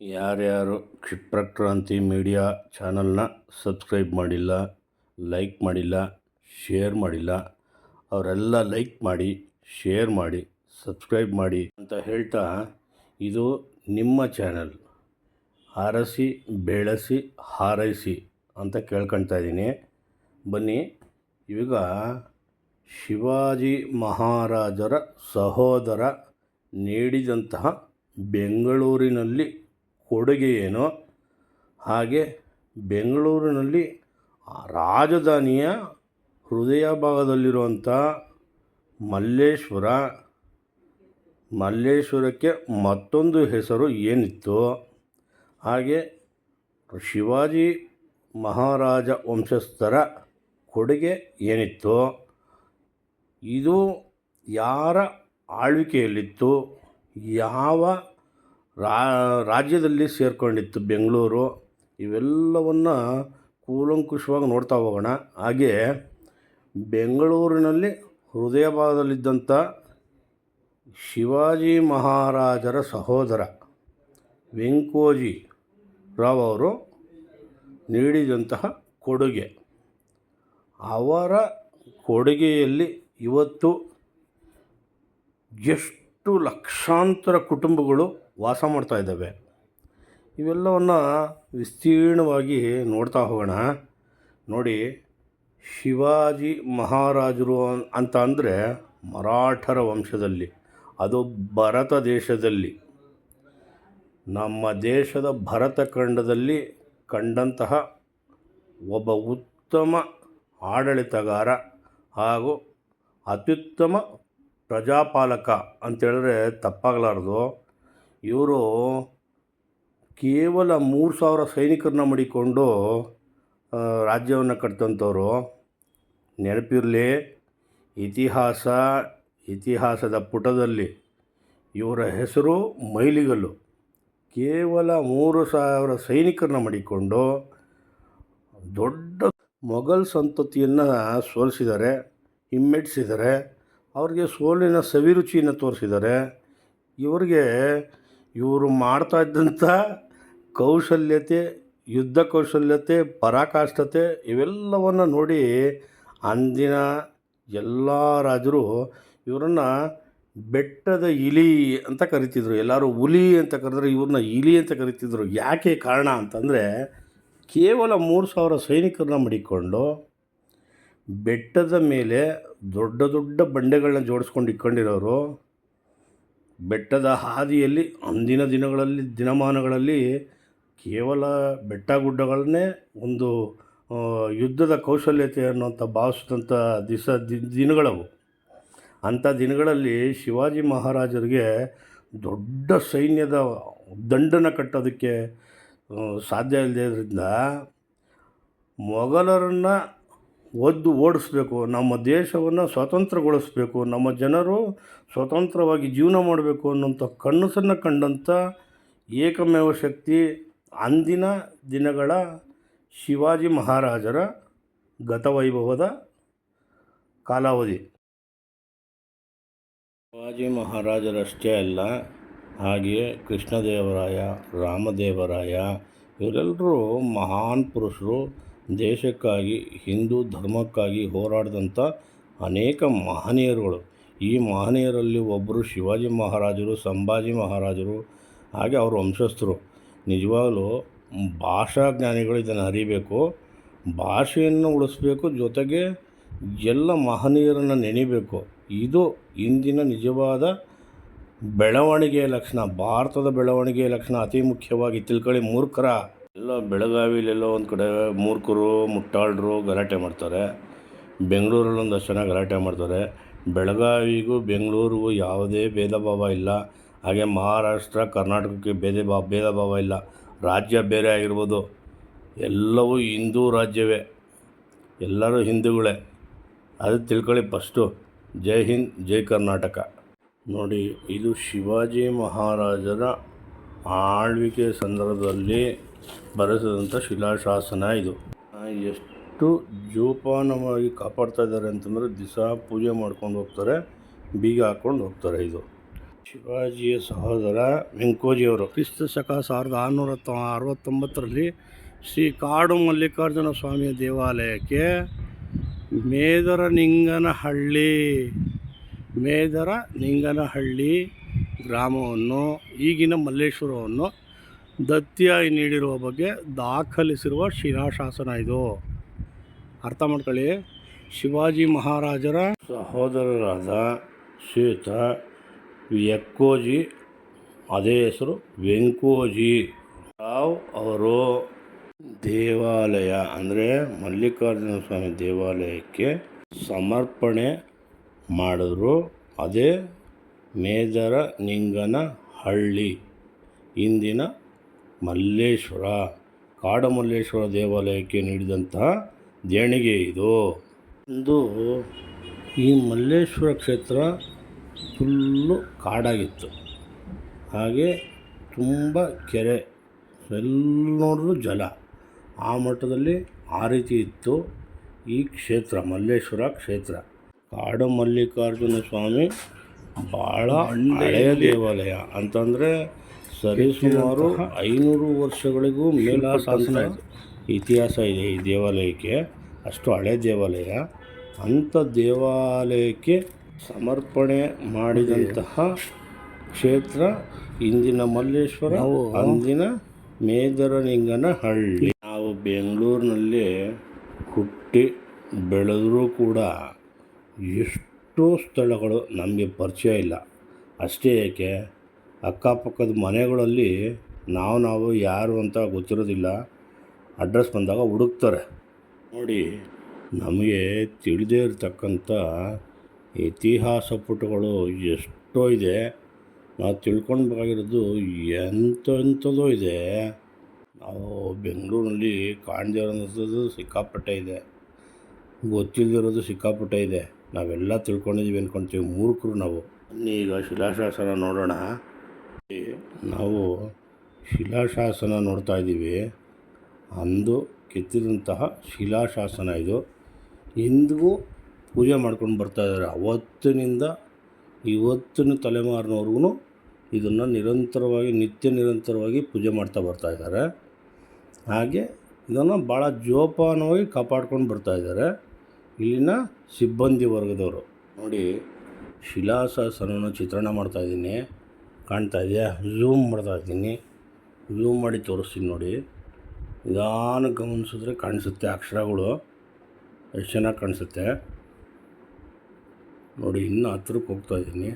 ಯಾರ್ಯಾರು ಕ್ಷಿಪ್ರಕ್ರಾಂತಿ ಮೀಡಿಯಾ ಚಾನಲ್ನ ಸಬ್ಸ್ಕ್ರೈಬ್ ಮಾಡಿಲ್ಲ, ಲೈಕ್ ಮಾಡಿಲ್ಲ, ಶೇರ್ ಮಾಡಿಲ್ಲ, ಅವರೆಲ್ಲ ಲೈಕ್ ಮಾಡಿ, ಶೇರ್ ಮಾಡಿ, ಸಬ್ಸ್ಕ್ರೈಬ್ ಮಾಡಿ ಅಂತ ಹೇಳ್ತಾ ಇದು ನಿಮ್ಮ ಚಾನಲ್. ಆರಸಿ ಬೆಳೆಸಿ, ಹಾರೈಸಿ ಅಂತ ಕೇಳ್ಕೊಳ್ತಾ ಇದ್ದೀನಿ. ಬನ್ನಿ ಈಗ ಶಿವಾಜಿ ಮಹಾರಾಜರ ಸಹೋದರ ನೀಡಿದಂತಹ ಬೆಂಗಳೂರಿನಲ್ಲಿ ಕೊಡುಗೆ ಏನು. ಹಾಗೆ ಬೆಂಗಳೂರಿನಲ್ಲಿ ರಾಜಧಾನಿಯ ಹೃದಯ ಭಾಗದಲ್ಲಿರುವಂಥ ಮಲ್ಲೇಶ್ವರ, ಮಲ್ಲೇಶ್ವರಕ್ಕೆ ಮತ್ತೊಂದು ಹೆಸರು ಏನಿತ್ತು? ಹಾಗೆ ಶಿವಾಜಿ ಮಹಾರಾಜ ವಂಶಸ್ಥರ ಕೊಡುಗೆ ಏನಿತ್ತು? ಇದು ಯಾರ ಆಳ್ವಿಕೆಯಲ್ಲಿತ್ತು? ಯಾವ ರಾಜ್ಯದಲ್ಲಿ ಸೇರಿಕೊಂಡಿತ್ತು ಬೆಂಗಳೂರು, ಇವೆಲ್ಲವನ್ನು ಕೂಲಂಕುಷವಾಗಿ ನೋಡ್ತಾ ಹೋಗೋಣ. ಹಾಗೆ ಬೆಂಗಳೂರಿನಲ್ಲಿ ಹೃದಯ ಭಾಗದಲ್ಲಿದ್ದಂಥ ಶಿವಾಜಿ ಮಹಾರಾಜರ ಸಹೋದರ ವೆಂಕೋಜಿ ರಾವ್ ಅವರು ನೀಡಿದಂತಹ ಕೊಡುಗೆ. ಅವರ ಕೊಡುಗೆಯಲ್ಲಿ ಇವತ್ತು ಎಷ್ಟು ಲಕ್ಷಾಂತರ ಕುಟುಂಬಗಳು ವಾಸ ಮಾಡ್ತಾ ಇದ್ದಾವೆ. ಇವೆಲ್ಲವನ್ನು ವಿಸ್ತೀರ್ಣವಾಗಿ ನೋಡ್ತಾ ಹೋಗೋಣ. ನೋಡಿ, ಶಿವಾಜಿ ಮಹಾರಾಜರು ಅಂತ ಅಂದರೆ ಮರಾಠರ ವಂಶದಲ್ಲಿ, ಅದು ಭರತ ದೇಶದಲ್ಲಿ. ನಮ್ಮ ದೇಶದ ಭರತ ಖಂಡದಲ್ಲಿ ಕಂಡಂತಹ ಒಬ್ಬ ಉತ್ತಮ ಆಡಳಿತಗಾರ ಹಾಗೂ ಅತ್ಯುತ್ತಮ ಪ್ರಜಾಪಾಲಕ ಅಂತೇಳಿದ್ರೆ ತಪ್ಪಾಗಲಾರ್ದು. ಇವರು ಕೇವಲ ಮೂರು ಸಾವಿರ ಸೈನಿಕರನ್ನ ಮಡಿಕೊಂಡು ರಾಜ್ಯವನ್ನು ಕಟ್ಟಿದಂಥವ್ರು ನೆನಪಿರಲಿ, ಇತಿಹಾಸ, ಇತಿಹಾಸದ ಪುಟದಲ್ಲಿ ಇವರ ಹೆಸರು ಮೈಲಿಗಲ್ಲು. ಕೇವಲ ಮೂರು ಸಾವಿರ ಸೈನಿಕರನ್ನ ಮಡಿಕೊಂಡು ದೊಡ್ಡ ಮೊಘಲ್ ಸಂತತಿಯನ್ನು ಸೋಲಿಸಿದ್ದಾರೆ, ಹಿಮ್ಮೆಟ್ಟಿಸಿದ್ದಾರೆ. ಅವ್ರಿಗೆ ಸೋಲಿನ ಸವಿರುಚಿಯನ್ನು ತೋರಿಸಿದ್ದಾರೆ. ಇವರಿಗೆ ಇವರು ಮಾಡ್ತಾ ಇದ್ದಂಥ ಕೌಶಲ್ಯತೆ, ಯುದ್ಧ ಕೌಶಲ್ಯತೆ, ಪರಾಕಾಷ್ಠತೆ ಇವೆಲ್ಲವನ್ನು ನೋಡಿ ಅಂದಿನ ಎಲ್ಲ ರಾಜರು ಇವರನ್ನು ಬೆಟ್ಟದ ಇಲಿ ಅಂತ ಕರಿತಿದ್ರು. ಎಲ್ಲರೂ ಹುಲಿ ಅಂತ ಕರೆದ್ರೆ ಇವ್ರನ್ನ ಇಲಿ ಅಂತ ಕರಿತಿದ್ರು. ಯಾಕೆ ಕಾರಣ ಅಂತಂದರೆ ಕೇವಲ ಮೂರು ಸಾವಿರ ಸೈನಿಕರನ್ನ ಮಡಿಕೊಂಡು ಬೆಟ್ಟದ ಮೇಲೆ ದೊಡ್ಡ ದೊಡ್ಡ ಬಂಡೆಗಳನ್ನ ಜೋಡಿಸ್ಕೊಂಡು ಇಟ್ಕೊಂಡಿರೋರು ಬೆಟ್ಟದ ಹಾದಿಯಲ್ಲಿ ಅಂದಿನ ದಿನಗಳಲ್ಲಿ ದಿನಮಾನಗಳಲ್ಲಿ ಕೇವಲ ಬೆಟ್ಟ ಗುಡ್ಡಗಳನ್ನೇ ಒಂದು ಯುದ್ಧದ ಕೌಶಲ್ಯತೆ ಅನ್ನುವಂಥ ಭಾವಿಸಿದಂಥ ದಿವಸ ದಿನಗಳವು. ಅಂಥ ದಿನಗಳಲ್ಲಿ ಶಿವಾಜಿ ಮಹಾರಾಜರಿಗೆ ದೊಡ್ಡ ಸೈನ್ಯದ ದಂಡನ ಕಟ್ಟೋದಕ್ಕೆ ಸಾಧ್ಯ ಇಲ್ಲದ್ರಿಂದ ಮೊಘಲರನ್ನು ಒದ್ದು ಓಡಿಸ್ಬೇಕು, ನಮ್ಮ ದೇಶವನ್ನು ಸ್ವತಂತ್ರಗೊಳಿಸ್ಬೇಕು, ನಮ್ಮ ಜನರು ಸ್ವತಂತ್ರವಾಗಿ ಜೀವನ ಮಾಡಬೇಕು ಅನ್ನೋಂಥ ಕನಸನ್ನು ಕಂಡಂಥ ಏಕಮೇವ ಶಕ್ತಿ ಅಂದಿನ ದಿನಗಳ ಶಿವಾಜಿ ಮಹಾರಾಜರ ಗತವೈಭವದ ಕಾಲಾವಧಿ. ಶಿವಾಜಿ ಮಹಾರಾಜರಷ್ಟೇ ಅಲ್ಲ, ಹಾಗೆಯೇ ಕೃಷ್ಣದೇವರಾಯ, ರಾಮದೇವರಾಯ, ಇವರೆಲ್ಲರೂ ಮಹಾನ್ ಪುರುಷರು. ದೇಶಕ್ಕಾಗಿ, ಹಿಂದೂ ಧರ್ಮಕ್ಕಾಗಿ ಹೋರಾಡಿದಂಥ ಅನೇಕ ಮಹನೀಯರುಗಳು. ಈ ಮಹನೀಯರಲ್ಲಿ ಒಬ್ಬರು ಶಿವಾಜಿ ಮಹಾರಾಜರು, ಸಂಭಾಜಿ ಮಹಾರಾಜರು, ಹಾಗೆ ಅವ್ರ ವಂಶಸ್ಥರು. ನಿಜವಾಗಲೂ ಭಾಷಾ ಜ್ಞಾನಿಗಳು ಇದನ್ನು ಅರಿಬೇಕು, ಭಾಷೆಯನ್ನು ಉಳಿಸ್ಬೇಕು, ಜೊತೆಗೆ ಎಲ್ಲ ಮಹನೀಯರನ್ನು ನೆನಿಬೇಕು. ಇದು ಇಂದಿನ ನಿಜವಾದ ಬೆಳವಣಿಗೆಯ ಲಕ್ಷಣ. ಭಾರತದ ಬೆಳವಣಿಗೆಯ ಲಕ್ಷಣ ಅತಿ ಮುಖ್ಯವಾಗಿ ತಿಳ್ಕೊಳ್ಳಿ, ಮೂರ್ಖರ ಎಲ್ಲ ಬೆಳಗಾವಿಲೆಲ್ಲೋ ಒಂದು ಕಡೆ ಮೂರ್ಖರು, ಮುಟ್ಟಾಳರು ಗಲಾಟೆ ಮಾಡ್ತಾರೆ. ಬೆಂಗಳೂರಲ್ಲಿ ಒಂದಷ್ಟು ಜನ ಗಲಾಟೆ ಮಾಡ್ತಾರೆ. ಬೆಳಗಾವಿಗೂ ಬೆಂಗಳೂರಿಗೂ ಯಾವುದೇ ಭೇದ ಭಾವ ಇಲ್ಲ. ಹಾಗೆ ಮಹಾರಾಷ್ಟ್ರ, ಕರ್ನಾಟಕಕ್ಕೆ ಭೇದ ಭಾವ ಭೇದ ಭಾವ ಇಲ್ಲ. ರಾಜ್ಯ ಬೇರೆ ಆಗಿರ್ಬೋದು. ಎಲ್ಲವೂ ಹಿಂದೂ ರಾಜ್ಯವೇ. ಎಲ್ಲರೂ ಹಿಂದೂಗಳೇ. ಅದು ತಿಳ್ಕೊಳ್ಳಿ ಫಸ್ಟು. ಜೈ ಹಿಂದ್, ಜೈ ಕರ್ನಾಟಕ. ನೋಡಿ, ಇದು ಶಿವಾಜಿ ಮಹಾರಾಜರ ಆಳ್ವಿಕೆ ಸಂದರ್ಭದಲ್ಲಿ ಬರೆಸಿದಂಥ ಶಿಲಾಶಾಸನ ಇದು. ಎಷ್ಟು ಜೋಪಾನವಾಗಿ ಕಾಪಾಡ್ತಾ ಇದ್ದಾರೆ ಅಂತಂದರೆ ದಿವಸ ಪೂಜೆ ಮಾಡ್ಕೊಂಡು ಹೋಗ್ತಾರೆ, ಬೀಗ ಹಾಕ್ಕೊಂಡು ಹೋಗ್ತಾರೆ ಇದು. ಶಿವಾಜಿಯ ಸಹೋದರ ವೆಂಕೋಜಿಯವರು ಕ್ರಿಸ್ತ ಶಕ ಸಾವಿರದ ಆರುನೂರ ಅರವತ್ತೊಂಬತ್ತರಲ್ಲಿ ಶ್ರೀ ಕಾಡು ಮಲ್ಲಿಕಾರ್ಜುನ ಸ್ವಾಮಿಯ ದೇವಾಲಯಕ್ಕೆ ಮೇದರ ನಿಂಗನಹಳ್ಳಿ ಮೇದರ ನಿಂಗನಹಳ್ಳಿ ಗ್ರಾಮವನ್ನು, ಈಗಿನ ಮಲ್ಲೇಶ್ವರವನ್ನು ದತ್ತಿಯಾಗಿ ನೀಡಿರುವ ಬಗ್ಗೆ ದಾಖಲಿಸಿರುವ ಶಿಲಾಶಾಸನ ಇದು. ಅರ್ಥ ಮಾಡ್ಕೊಳ್ಳಿ. ಶಿವಾಜಿ ಮಹಾರಾಜರ ಸಹೋದರರಾದ ಶ್ವೇತ ಎಕ್ಕೋಜಿ ಅದೇ ಹೆಸರು ವೆಂಕೋಜಿ. ರಾವ್ ಅವರು ದೇವಾಲಯ, ಅಂದರೆ ಮಲ್ಲಿಕಾರ್ಜುನ ಸ್ವಾಮಿ ದೇವಾಲಯಕ್ಕೆ ಸಮರ್ಪಣೆ ಮಾಡಿದ್ರು. ಅದೇ ಮೇದರ ನಿಂಗನ ಹಳ್ಳಿ ಇಂದಿನ ಮಲ್ಲೇಶ್ವರ ಕಾಡಮಲ್ಲೇಶ್ವರ ದೇವಾಲಯಕ್ಕೆ ನೀಡಿದಂತಹ ದೇಣಿಗೆ ಇದು. ಇಂದು ಈ ಮಲ್ಲೇಶ್ವರ ಕ್ಷೇತ್ರ ಫುಲ್ಲು ಕಾಡಾಗಿತ್ತು. ಹಾಗೆ ತುಂಬ ಕೆರೆ ಎಲ್ಲ ನೋಡಿದ್ರು ಜಲ. ಆ ಮಟ್ಟದಲ್ಲಿ ಆ ರೀತಿ ಇತ್ತು ಈ ಕ್ಷೇತ್ರ ಮಲ್ಲೇಶ್ವರ ಕ್ಷೇತ್ರ. ಕಾಡು ಮಲ್ಲಿಕಾರ್ಜುನ ಸ್ವಾಮಿ ಭಾಳ ಹಳೆಯ ದೇವಾಲಯ. ಅಂತಂದರೆ ಸರಿಸುಮಾರು ಐನೂರು ವರ್ಷಗಳಿಗೂ ಮೇಲಾಸನ ಇತಿಹಾಸ ಇದೆ ಈ ದೇವಾಲಯಕ್ಕೆ ಅಷ್ಟು ಹಳೆ ದೇವಾಲಯ. ಅಂಥ ದೇವಾಲಯಕ್ಕೆ ಸಮರ್ಪಣೆ ಮಾಡಿದಂತಹ ಕ್ಷೇತ್ರ ಇಂದಿನ ಮಲ್ಲೇಶ್ವರ ಅಂದಿನ ಮೇದರಲಿಂಗನ ಹಳ್ಳಿ. ನಾವು ಬೆಂಗಳೂರಿನಲ್ಲಿ ಹುಟ್ಟಿ ಬೆಳೆದರೂ ಕೂಡ ಎಷ್ಟೋ ಸ್ಥಳಗಳು ನಮಗೆ ಪರಿಚಯ ಇಲ್ಲ. ಅಷ್ಟೇ ಏಕೆ? ಅಕ್ಕಪಕ್ಕದ ಮನೆಗಳಲ್ಲಿ ನಾವು ನಾವು ಯಾರು ಅಂತ ಗೊತ್ತಿರೋದಿಲ್ಲ. ಅಡ್ರೆಸ್ ಬಂದಾಗ ಹುಡುಕ್ತಾರೆ. ನೋಡಿ, ನಮಗೆ ತಿಳಿದೇ ಇರತಕ್ಕಂಥ ಇತಿಹಾಸ ಪುಟಗಳು ಎಷ್ಟೋ ಇದೆ. ನಾವು ತಿಳ್ಕೊಳ್ಬೇಕಾಗಿರೋದು ಎಂತೆಂಥದ್ದೋ ಇದೆ. ನಾವು ಬೆಂಗಳೂರಿನಲ್ಲಿ ಕಾಣದೇ ಇರೋದು ಸಿಕ್ಕಾಪಟ್ಟೆ ಇದೆ. ಗೊತ್ತಿಲ್ಲದಿರೋದು ಸಿಕ್ಕಾಪಟ್ಟೆ ಇದೆ. ನಾವೆಲ್ಲ ತಿಳ್ಕೊಂಡಿದ್ದೀವಿ ಅಂದ್ಕೊಳ್ತೀವಿ ಮೂರ್ಖರು ನಾವು. ಈಗ ಶಿಲಾಶಾಸನ ನೋಡೋಣ. ನಾವು ಶಿಲಾಶಾಸನ ನೋಡ್ತಾ ಇದ್ದೀವಿ. ಅಂದು ಕೆತ್ತಿದಂತಹ ಶಿಲಾಶಾಸನ ಇದು. ಇಂದಿಗೂ ಪೂಜೆ ಮಾಡ್ಕೊಂಡು ಬರ್ತಾ ಇದ್ದಾರೆ. ಅವತ್ತಿನಿಂದ ಇವತ್ತಿನ ತಲೆಮಾರಿನವ್ರಿಗೂ ಇದನ್ನು ನಿರಂತರವಾಗಿ, ನಿತ್ಯ ನಿರಂತರವಾಗಿ ಪೂಜೆ ಮಾಡ್ತಾ ಬರ್ತಾ ಇದ್ದಾರೆ. ಹಾಗೆ ಇದನ್ನು ಭಾಳ ಜೋಪಾನವಾಗಿ ಕಾಪಾಡ್ಕೊಂಡು ಬರ್ತಾ ಇದ್ದಾರೆ. ಇಲ್ಲಿನ ಸಿಬ್ಬಂದಿ ವರ್ಗದವರು. ನೋಡಿ, ಶಿಲಾಶಾಸನವನ್ನು ಚಿತ್ರಣ ಮಾಡ್ತಾ ಇದ್ದೀನಿ. ಕಾಣ್ತಾ ಇದೆಯಾ? ಝೂಮ್ ಮಾಡ್ತಾ ಇದ್ದೀನಿ. ಝೂಮ್ ಮಾಡಿ ತೋರಿಸ್ತೀನಿ ನೋಡಿ. ನಿಧಾನ ಗಮನಿಸಿದ್ರೆ ಕಾಣಿಸುತ್ತೆ ಅಕ್ಷರಗಳು. ಎಷ್ಟು ಚೆನ್ನಾಗಿ ಕಾಣಿಸುತ್ತೆ? ನೋಡಿ, ಇನ್ನೂ ಹತ್ರಕ್ಕೆ ಹೋಗ್ತಾ ಇದ್ದೀನಿ.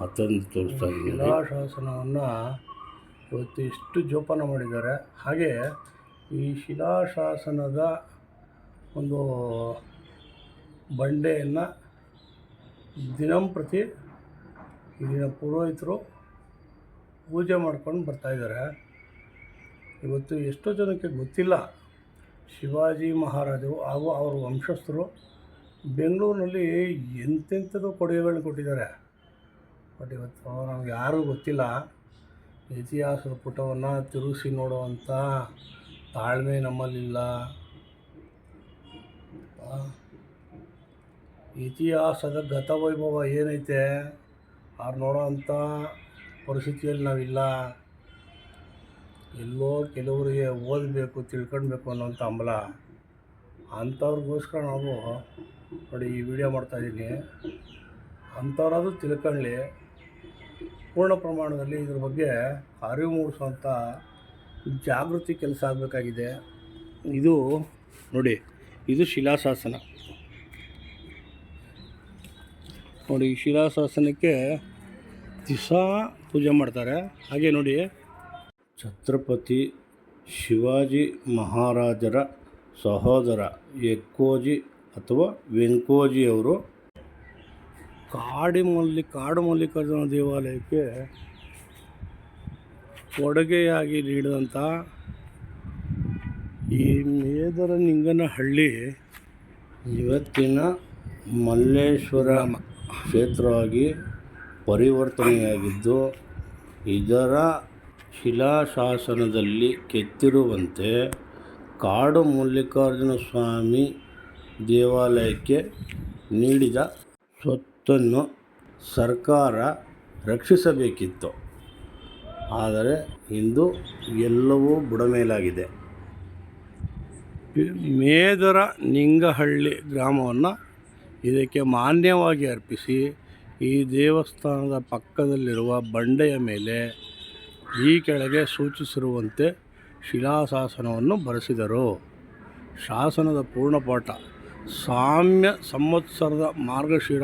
ಹತ್ತಿರದಿಂದ ತೋರಿಸ್ತಾ ಇದ್ದೀನಿ ಶಿಲಾಶಾಸನವನ್ನು ಇವತ್ತು ಎಷ್ಟು ಜೋಪಾನ ಮಾಡಿದ್ದಾರೆ. ಹಾಗೆ ಈ ಶಿಲಾಶಾಸನದ ಒಂದು ಬಂಡೆಯನ್ನು ದಿನಂಪ್ರತಿ ಇಲ್ಲಿನ ಪುರೋಹಿತರು ಪೂಜೆ ಮಾಡ್ಕೊಂಡು ಬರ್ತಾಯಿದ್ದಾರೆ ಇವತ್ತು ಎಷ್ಟೋ ಜನಕ್ಕೆ ಗೊತ್ತಿಲ್ಲ, ಶಿವಾಜಿ ಮಹಾರಾಜರು ಹಾಗೂ ಅವರ ವಂಶಸ್ಥರು ಬೆಂಗಳೂರಿನಲ್ಲಿ ಎಂತೆಂಥದ್ದು ಕೊಡುಗೆಗಳನ್ನ ಕೊಟ್ಟಿದ್ದಾರೆ. ಬಟ್ ಇವತ್ತು ನಮ್ಗೆ ಯಾರೂ ಗೊತ್ತಿಲ್ಲ, ಇತಿಹಾಸದ ಪುಟವನ್ನು ತಿರುಗಿಸಿ ನೋಡುವಂಥ ತಾಳ್ಮೆ ನಮ್ಮಲ್ಲಿಲ್ಲ. ಇತಿಹಾಸದ ಗತವೈಭವ ಏನೈತೆ? ಅವ್ರು ನೋಡೋವಂಥ ಪರಿಸ್ಥಿತಿಯಲ್ಲಿ ನಾವಿಲ್ಲ. ಎಲ್ಲೋ ಕೆಲವರಿಗೆ ಓದಬೇಕು, ತಿಳ್ಕೊಳ್ಬೇಕು ಅನ್ನೋಂಥ ಹಂಬಲ. ಅಂಥವ್ರಿಗೋಸ್ಕರ ನಾವು ನೋಡಿ ಈ ವಿಡಿಯೋ ಮಾಡ್ತಾಯಿದ್ದೀನಿ ಅಂಥವ್ರಾದ್ರೂ ತಿಳ್ಕೊಳ್ಳಿ. ಪೂರ್ಣ ಪ್ರಮಾಣದಲ್ಲಿ ಇದ್ರ ಬಗ್ಗೆ ಅರಿವು ಮೂಡಿಸುವಂಥ ಜಾಗೃತಿ ಕೆಲಸ ಆಗಬೇಕಾಗಿದೆ. ಇದು ನೋಡಿ, ಇದು ಶಿಲಾಶಾಸನ. ನೋಡಿ ಶಿಲಾಶಾಸನಕ್ಕೆ ದಿವಸ ಪೂಜೆ ಮಾಡ್ತಾರೆ. ಹಾಗೆ ನೋಡಿ. ಛತ್ರಪತಿ ಶಿವಾಜಿ ಮಹಾರಾಜರ ಸಹೋದರ ಎಕ್ಕೋಜಿ ಅಥವಾ ವೆಂಕೋಜಿಯವರು ಕಾಡಿಮಲ್ಲಿ ಕಾಡು ಮಲ್ಲಿಕಾರ್ಜುನ ದೇವಾಲಯಕ್ಕೆ ಕೊಡುಗೆಯಾಗಿ ನೀಡಿದಂಥ ಈ ಮೇದರ ನಿಂಗನಹಳ್ಳಿ ಇವತ್ತಿನ ಮಲ್ಲೇಶ್ವರ ಕ್ಷೇತ್ರವಾಗಿ ಪರಿವರ್ತನೆಯಾಗಿದ್ದು, ಇದರ ಶಿಲಾಶಾಸನದಲ್ಲಿ ಕೆತ್ತಿರುವಂತೆ ಕಾಡು ಮಲ್ಲಿಕಾರ್ಜುನ ಸ್ವಾಮಿ ದೇವಾಲಯಕ್ಕೆ ನೀಡಿದ ಸ್ವತ್ತನ್ನು ಸರ್ಕಾರ ರಕ್ಷಿಸಬೇಕಿತ್ತು. ಆದರೆ ಇಂದು ಎಲ್ಲವೂ ಬುಡಮೇಲಾಗಿದೆ. ಮೇದರ ನಿಂಗಹಳ್ಳಿ ಗ್ರಾಮವನ್ನು ಇದಕ್ಕೆ ಮಾನ್ಯವಾಗಿ ಅರ್ಪಿಸಿ ಈ ದೇವಸ್ಥಾನದ ಪಕ್ಕದಲ್ಲಿರುವ ಬಂಡೆಯ ಮೇಲೆ ಈ ಕೆಳಗೆ ಸೂಚಿಸಿರುವಂತೆ ಶಿಲಾಶಾಸನವನ್ನು ಬರೆಸಿದರು. ಶಾಸನದ ಪೂರ್ಣಪಾಠ ಸಾಮ್ಯ ಸಂವತ್ಸರದ ಮಾರ್ಗಶಿರ.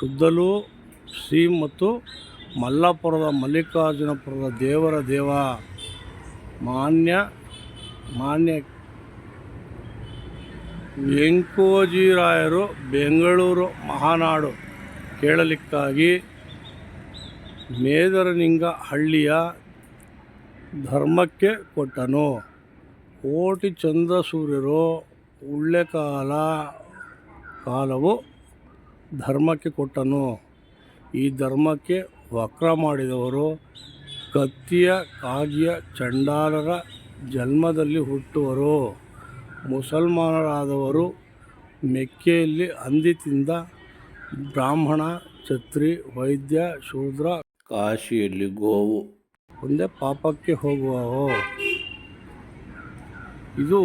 ಶುದ್ಧಲೂ ಶ್ರೀ ಮತ್ತು ಮಲ್ಲಾಪುರದ ಮಲ್ಲಿಕಾರ್ಜುನಪುರದ ದೇವರ ದೇವ. ಮಾನ್ಯ ಮಾನ್ಯ ವೆಂಕೋಜಿರಾಯರು ಬೆಂಗಳೂರು ಮಹಾನಾಡು ಕೇಳಲಿಕ್ಕಾಗಿ ಮೇದರನಿಂಗ ಹಳ್ಳಿಯ ಧರ್ಮಕ್ಕೆ ಕೊಟ್ಟನು. ಕೋಟಿ ಚಂದ್ರ ಸೂರ್ಯರು ಒಳ್ಳೆ ಕಾಲ ಕಾಲವು ಧರ್ಮಕ್ಕೆ ಕೊಟ್ಟನು. ಈ ಧರ್ಮಕ್ಕೆ ವಕ್ರ ಮಾಡಿದವರು ಕತ್ತಿಯ ಕಾಗಿಯ ಚಂಡಾಲರ ಜನ್ಮದಲ್ಲಿ ಹುಟ್ಟುವರು. ಮುಸಲ್ಮಾನರಾದವರು ಮೆಕ್ಕೆಯಲ್ಲಿ ಹಂದಿ ತಿಂದ ಬ್ರಾಹ್ಮಣ ಛತ್ರಿ ವೈದ್ಯ ಶೂದ್ರ ಕಾಶಿಯಲ್ಲಿ ಗೋವು. ಒಂದೇ ಪಾಪಕ್ಕೆ ಹೋಗುವವು? ಇದು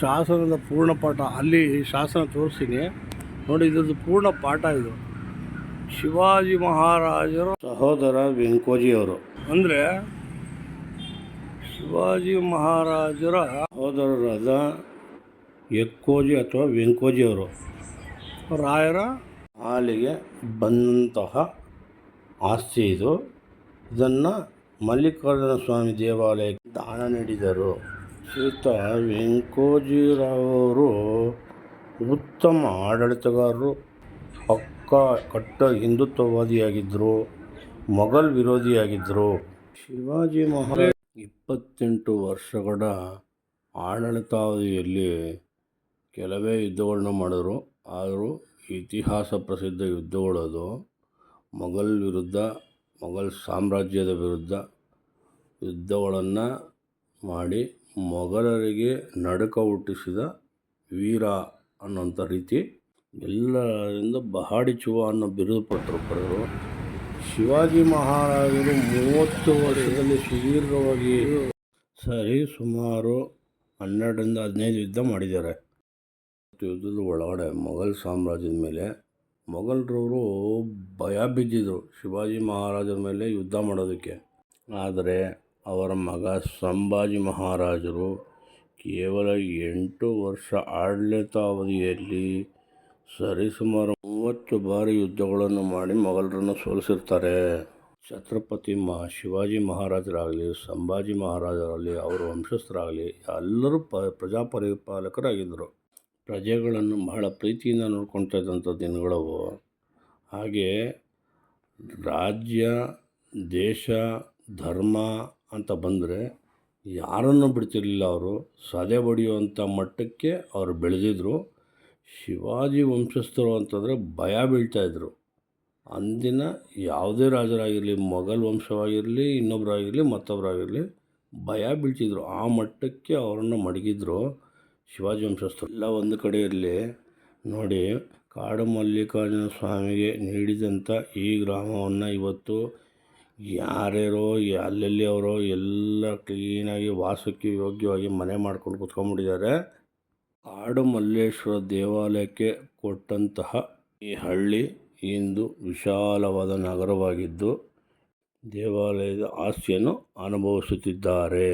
ಶಾಸನದ ಪೂರ್ಣ ಪಾಠ. ಅಲ್ಲಿ ಶಾಸನ ತೋರಿಸ್ತೀನಿ. ನೋಡಿ ಇದ್ರದ್ದು ಪೂರ್ಣ ಪಾಠ ಇದು. ಶಿವಾಜಿ ಮಹಾರಾಜರ ಸಹೋದರ ವೆಂಕೋಜಿಯವರು. ಅಂದರೆ ಶಿವಾಜಿ ಮಹಾರಾಜರ ಸಹೋದರರಾದ ಎಕ್ಕೋಜಿ ಅಥವಾ ವೆಂಕೋಜಿಯವರು ರಾಯರ ಹಾಲಿಗೆ ಬಂದಂತಹ ಆಸ್ತಿ ಇದು. ಇದನ್ನು ಮಲ್ಲಿಕಾರ್ಜುನ ಸ್ವಾಮಿ ದೇವಾಲಯಕ್ಕೆ ದಾನ ನೀಡಿದರು. ಶ್ರೀತ ವೆಂಕೋಜಿರವರು ಉತ್ತಮ ಆಡಳಿತಗಾರರು ಪಕ್ಕ ಕಟ್ಟ ಹಿಂದುತ್ವವಾದಿಯಾಗಿದ್ದರು, ಮೊಘಲ್ ವಿರೋಧಿಯಾಗಿದ್ದರು. ಶಿವಾಜಿ ಮಹಾರಾಜ್ ಇಪ್ಪತ್ತೆಂಟು ವರ್ಷಗಳ ಆಡಳಿತಾವಧಿಯಲ್ಲಿ ಕೆಲವೇ ಯುದ್ಧಗಳನ್ನ ಮಾಡಿದ್ರು. ಆದರೂ ಇತಿಹಾಸ ಪ್ರಸಿದ್ಧ ಯುದ್ಧಗಳದು ಮೊಘಲ್ ವಿರುದ್ಧ, ಮೊಘಲ್ ಸಾಮ್ರಾಜ್ಯದ ವಿರುದ್ಧ ಯುದ್ಧಗಳನ್ನು ಮಾಡಿ ಮೊಘಲರಿಗೆ ನಡುಕ ಹುಟ್ಟಿಸಿದ ವೀರ ಅನ್ನೋಂಥ ರೀತಿ ಎಲ್ಲರಿಂದ ಬಹಾಡಿಚುವ ಅನ್ನೋ ಬಿರುದು ಪಟ್ಟರು ಪಡೆದರು. ಶಿವಾಜಿ ಮಹಾರಾಜರು ಮೂವತ್ತು ವರ್ಷದಲ್ಲಿ ಸುದೀರ್ಘವಾಗಿ ಸರಿ ಸುಮಾರು ಹನ್ನೆರಡರಿಂದ ಹದಿನೈದು ಯುದ್ಧ ಮಾಡಿದ್ದಾರೆ. ಯುದ್ಧದ ಒಳಗಡೆ ಮೊಘಲ್ ಸಾಮ್ರಾಜ್ಯದ ಮೇಲೆ ಮೊಘಲರವರು ಭಯ ಬಿದ್ದಿದ್ರು ಶಿವಾಜಿ ಮಹಾರಾಜರ ಮೇಲೆ ಯುದ್ಧ ಮಾಡೋದಕ್ಕೆ. ಆದರೆ ಅವರ ಮಗ ಸಂಭಾಜಿ ಮಹಾರಾಜರು ಕೇವಲ ಎಂಟು ವರ್ಷ ಆಡಳಿತಾವಧಿಯಲ್ಲಿ ಸರಿಸುಮಾರು ಮೂವತ್ತು ಬಾರಿ ಯುದ್ಧಗಳನ್ನು ಮಾಡಿ ಮೊಘಲರನ್ನು ಸೋಲಿಸಿರ್ತಾರೆ. ಛತ್ರಪತಿ ಮಹಾ ಶಿವಾಜಿ ಮಹಾರಾಜರಾಗಲಿ, ಸಂಭಾಜಿ ಮಹಾರಾಜರಾಗಲಿ, ಅವರ ವಂಶಸ್ಥರಾಗಲಿ, ಎಲ್ಲರೂ ಪ, ಪ್ರಜಾಪರಿಪಾಲಕರಾಗಿದ್ದರು. ಪ್ರಜೆಗಳನ್ನು ಬಹಳ ಪ್ರೀತಿಯಿಂದ ನೋಡ್ಕೊಳ್ತಾ ಇದ್ದಂಥ ದಿನಗಳವು. ಹಾಗೆ ರಾಜ್ಯ, ದೇಶ, ಧರ್ಮ ಅಂತ ಬಂದರೆ ಯಾರನ್ನು ಬಿಡ್ತಿರಲಿಲ್ಲ ಅವರು. ಸದೆ ಬಡಿಯುವಂಥ ಮಟ್ಟಕ್ಕೆ ಅವರು ಬೆಳೆದಿದ್ರು. ಶಿವಾಜಿ ವಂಶಸ್ಥರು ಅಂತಂದರೆ ಭಯ ಬೀಳ್ತಾಯಿದ್ರು ಅಂದಿನ ಯಾವುದೇ ರಾಜರಾಗಿರಲಿ, ಮೊಘಲ್ ವಂಶವಾಗಿರಲಿ ಇನ್ನೊಬ್ಬರಾಗಿರಲಿ ಮತ್ತೊಬ್ಬರಾಗಿರಲಿ ಭಯ ಬೀಳ್ತಿದ್ರು. ಆ ಮಟ್ಟಕ್ಕೆ ಅವರನ್ನು ಮಡಗಿದ್ರು ಶಿವಾಜಿ ವಂಶಸ್ಥರು. ಎಲ್ಲ ಒಂದು ಇರಲಿ ನೋಡಿ, ಕಾಡು ಮಲ್ಲಿಕಾರ್ಜುನ ಸ್ವಾಮಿಗೆ ನೀಡಿದಂಥ ಈ ಗ್ರಾಮವನ್ನು ಇವತ್ತು ಯಾರ್ಯಾರೋ ಅಲ್ಲೆಲ್ಲಿ ಅವರೋ ಎಲ್ಲ ಕ್ಲೀನಾಗಿ ವಾಸಕ್ಕೆ ಯೋಗ್ಯವಾಗಿ ಮನೆ ಮಾಡ್ಕೊಂಡು ಕುತ್ಕೊಂಡ್ಬಿಟ್ಟಿದ್ದಾರೆ. ಕಾಡು ಮಲ್ಲೇಶ್ವರ ದೇವಾಲಯಕ್ಕೆ ಕೊಟ್ಟಂತಹ ಈ ಹಳ್ಳಿ ಇಂದು ವಿಶಾಲವಾದ ನಗರವಾಗಿದ್ದು, ದೇವಾಲಯದ ಆಸ್ತಿಯನ್ನು ಅನುಭವಿಸುತ್ತಿದ್ದಾರೆ.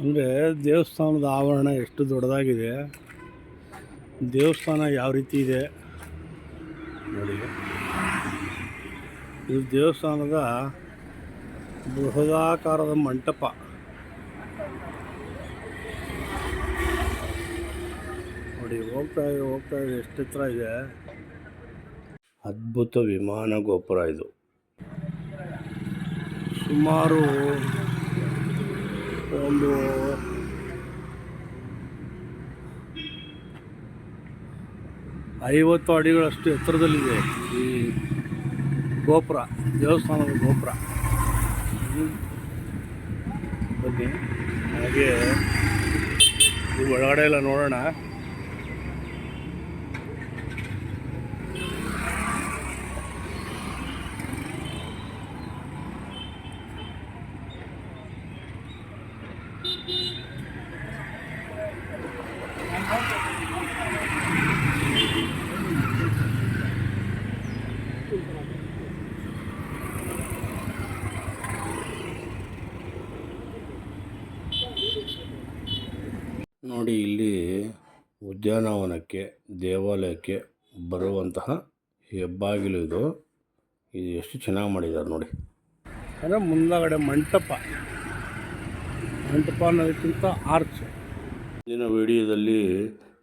ಅಂದರೆ ದೇವಸ್ಥಾನದ ಆವರಣ ಎಷ್ಟು ದೊಡ್ಡದಾಗಿದೆ, ದೇವಸ್ಥಾನ ಯಾವ ರೀತಿ ಇದೆ? ನೋಡಿ. ಇದು ದೇವಸ್ಥಾನದ ಬೃಹದಾಕಾರದ ಮಂಟಪ. ನೋಡಿ ಹೋಗ್ತಾ ಇದೆ ಹೋಗ್ತಾ ಇದೆ ಎಷ್ಟು ಎತ್ತರ ಇದೆ? ಅದ್ಭುತ ವಿಮಾನ ಗೋಪುರ ಇದು. ಸುಮಾರು ಒಂದು ಐವತ್ತು ಅಡಿಗಳಷ್ಟು ಎತ್ತರದಲ್ಲಿದೆ ಈ ಗೋಪುರ ದೇವಸ್ಥಾನದ ಗೋಪುರ. ಹಾಗೆ ಈ ಒಳಗಡೆ ಎಲ್ಲ ನೋಡೋಣ. ನೋಡಿ ಇಲ್ಲಿ ಉದ್ಯಾನವನಕ್ಕೆ ದೇವಾಲಯಕ್ಕೆ ಬರುವಂತಹ ಹೆಬ್ಬಾಗಿಲು ಇದು. ಇದು ಎಷ್ಟು ಚೆನ್ನಾಗಿ ಮಾಡಿದ್ದಾರೆ ನೋಡಿ. ಅಂದರೆ ಮುಂದಗಡೆ ಮಂಟಪ. ಮಂಟಪ ಅನ್ನೋದಕ್ಕಿಂತ ಆರ್ಚ್ ಇಂದಿನ ವಿಡಿಯೋದಲ್ಲಿ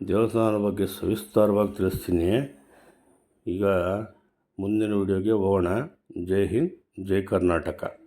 ದೇವಸ್ಥಾನದ ಬಗ್ಗೆ ಸವಿಸ್ತಾರವಾಗಿ ತಿಳಿಸ್ತೀನಿ. ಈಗ ಮುಂದಿನ ವಿಡಿಯೋಗೆ ಹೋಗೋಣ. ಜೈ ಹಿಂದ್ ಜೈ ಕರ್ನಾಟಕ.